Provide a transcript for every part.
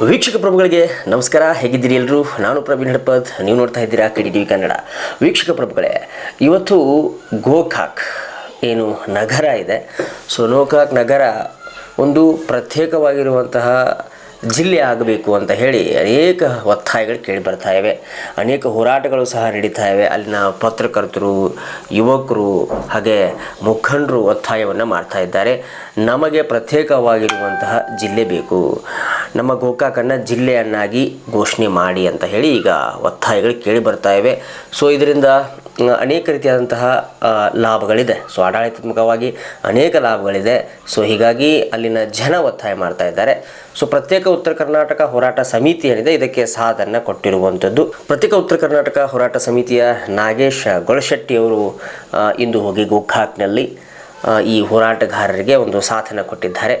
ವೀಕ್ಷಕ ಪ್ರಭುಗಳಿಗೆ ನಮಸ್ಕಾರ. ಹೇಗಿದ್ದೀರಿ ಎಲ್ಲರೂ ನಾನು ಪ್ರವೀಣ್ ಹಡಪದ್. ನೀವು ನೋಡ್ತಾ ಇದ್ದೀರಾ ಕೆ ಡಿ ಕನ್ನಡ. ವೀಕ್ಷಕ ಪ್ರಭುಗಳೇ, ಇವತ್ತು ಗೋಕಾಕ್ ಏನು ನಗರ ಇದೆ. ಸೊ ಗೋಕಾಕ್ ನಗರ ಒಂದು ಪ್ರತ್ಯೇಕವಾಗಿರುವಂತಹ ಜಿಲ್ಲೆ ಆಗಬೇಕು ಅಂತ ಹೇಳಿ ಅನೇಕ ಒತ್ತಾಯಗಳು ಕೇಳಿ ಬರ್ತಾ ಇವೆ. ಅನೇಕ ಹೋರಾಟಗಳು ಸಹ ನಡೀತಾ ಇವೆ. ಅಲ್ಲಿನ ಪತ್ರಕರ್ತರು, ಯುವಕರು, ಹಾಗೆ ಮುಖಂಡರು ಒತ್ತಾಯವನ್ನು ಮಾಡ್ತಾ ಇದ್ದಾರೆ. ನಮಗೆ ಪ್ರತ್ಯೇಕವಾಗಿರುವಂತಹ ಜಿಲ್ಲೆ ಬೇಕು. ನಮ್ಮ ಗೋಕಾಕನ್ನು ಜಿಲ್ಲೆಯನ್ನಾಗಿ ಘೋಷಣೆ ಮಾಡಿ ಅಂತ ಹೇಳಿ ಈಗ ಒತ್ತಾಯಗಳು ಕೇಳಿ ಬರ್ತಾ ಇವೆ. ಸೊ ಇದರಿಂದ ಅನೇಕ ರೀತಿಯಾದಂತಹ ಲಾಭಗಳಿದೆ. ಸೊ ಆಡಳಿತಾತ್ಮಕವಾಗಿ ಅನೇಕ ಲಾಭಗಳಿದೆ. ಸೊ ಹೀಗಾಗಿ ಅಲ್ಲಿನ ಜನ ಒತ್ತಾಯ ಮಾಡ್ತಾ ಇದ್ದಾರೆ. ಸೊ ಪ್ರತ್ಯೇಕ ಉತ್ತರ ಕರ್ನಾಟಕ ಹೋರಾಟ ಸಮಿತಿ ಏನಿದೆ, ಇದಕ್ಕೆ ಸಾಧನ ಕೊಟ್ಟಿರುವಂಥದ್ದು. ಪ್ರತ್ಯೇಕ ಉತ್ತರ ಕರ್ನಾಟಕ ಹೋರಾಟ ಸಮಿತಿಯ ನಾಗೇಶ್ ಗೊಳಶೆಟ್ಟಿಯವರು ಇಂದು ಹೋಗಿ ಗೋಕಾಕ್ನಲ್ಲಿ ಈ ಹೋರಾಟಗಾರರಿಗೆ ಒಂದು ಸಾಧನ ಕೊಟ್ಟಿದ್ದಾರೆ.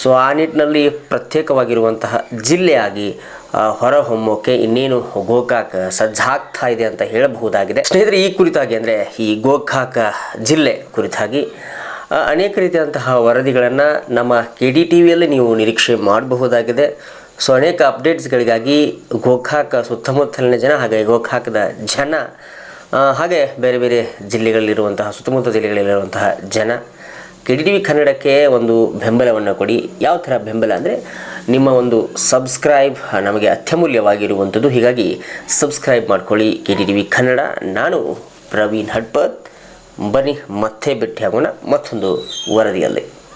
ಸೊ ಆ ನಿಟ್ಟಿನಲ್ಲಿ ಪ್ರತ್ಯೇಕವಾಗಿರುವಂತಹ ಜಿಲ್ಲೆಯಾಗಿ ಹೊರಹೊಮ್ಮೋಕೆ ಇನ್ನೇನು ಗೋಕಾಕ ಸಜ್ಜಾಗ್ತಾ ಇದೆ ಅಂತ ಹೇಳಬಹುದಾಗಿದೆ. ಸ್ನೇಹಿತರೆ, ಈ ಕುರಿತಾಗಿ ಅಂದರೆ ಈ ಗೋಕಾಕ ಜಿಲ್ಲೆ ಕುರಿತಾಗಿ ಅನೇಕ ರೀತಿಯಾದಂತಹ ವರದಿಗಳನ್ನು ನಮ್ಮ ಕೆ ಡಿ ಟಿ ವಿಯಲ್ಲಿ ನೀವು ನಿರೀಕ್ಷೆ ಮಾಡಬಹುದಾಗಿದೆ. ಸೊ ಅನೇಕ ಅಪ್ಡೇಟ್ಸ್ಗಳಿಗಾಗಿ ಗೋಕಾಕ ಸುತ್ತಮುತ್ತಲಿನ ಜನ, ಹಾಗೆ ಗೋಕಾಕದ ಜನ ಹಾಗೆ ಬೇರೆ ಬೇರೆ ಜಿಲ್ಲೆಗಳಲ್ಲಿರುವಂತಹ, ಸುತ್ತಮುತ್ತ ಜಿಲ್ಲೆಗಳಲ್ಲಿರುವಂತಹ ಜನ ಕೆ ಡಿ ಟಿ ವಿ ಕನ್ನಡಕ್ಕೆ ಒಂದು ಬೆಂಬಲವನ್ನು ಕೊಡಿ. ಯಾವ ಥರ ಬೆಂಬಲ ಅಂದರೆ ನಿಮ್ಮ ಒಂದು ಸಬ್ಸ್ಕ್ರೈಬ್ ನಮಗೆ ಅತ್ಯಮೂಲ್ಯವಾಗಿರುವಂಥದ್ದು ಹೀಗಾಗಿ ಸಬ್ಸ್ಕ್ರೈಬ್ ಮಾಡ್ಕೊಳ್ಳಿ K T T V Kannada. ನಾನು ಪ್ರವೀಣ್ ಹಡ್ಪತ್ ಬನ್ನಿ, ಮತ್ತೆ ಭೇಟಿಯಾಗೋಣ. ಮತ್ತೊಂದು ವರದಿಯಲ್ಲಿ.